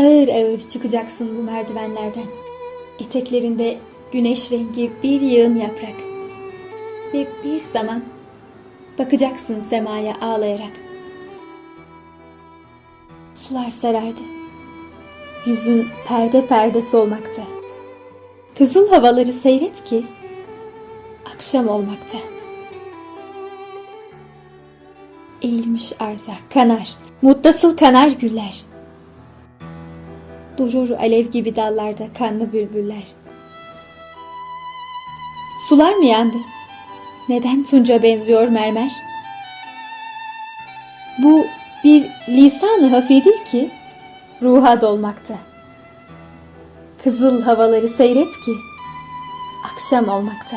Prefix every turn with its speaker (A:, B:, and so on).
A: Ağır ağır çıkacaksın bu merdivenlerden. Eteklerinde güneş rengi bir yığın yaprak. Ve bir zaman bakacaksın semaya ağlayarak. Sular sarardı. Yüzün perde perde solmakta. Kızıl havaları seyret ki akşam olmakta. Eğilmiş arza kanar, muttasıl kanar güller. Durur alev gibi dallarda kanlı bülbüller. Sular mı yandı? Neden tunca benziyor mermer? Bu bir lisan-ı hafidir ki ruha dolmakta. Kızıl havaları seyret ki akşam olmakta.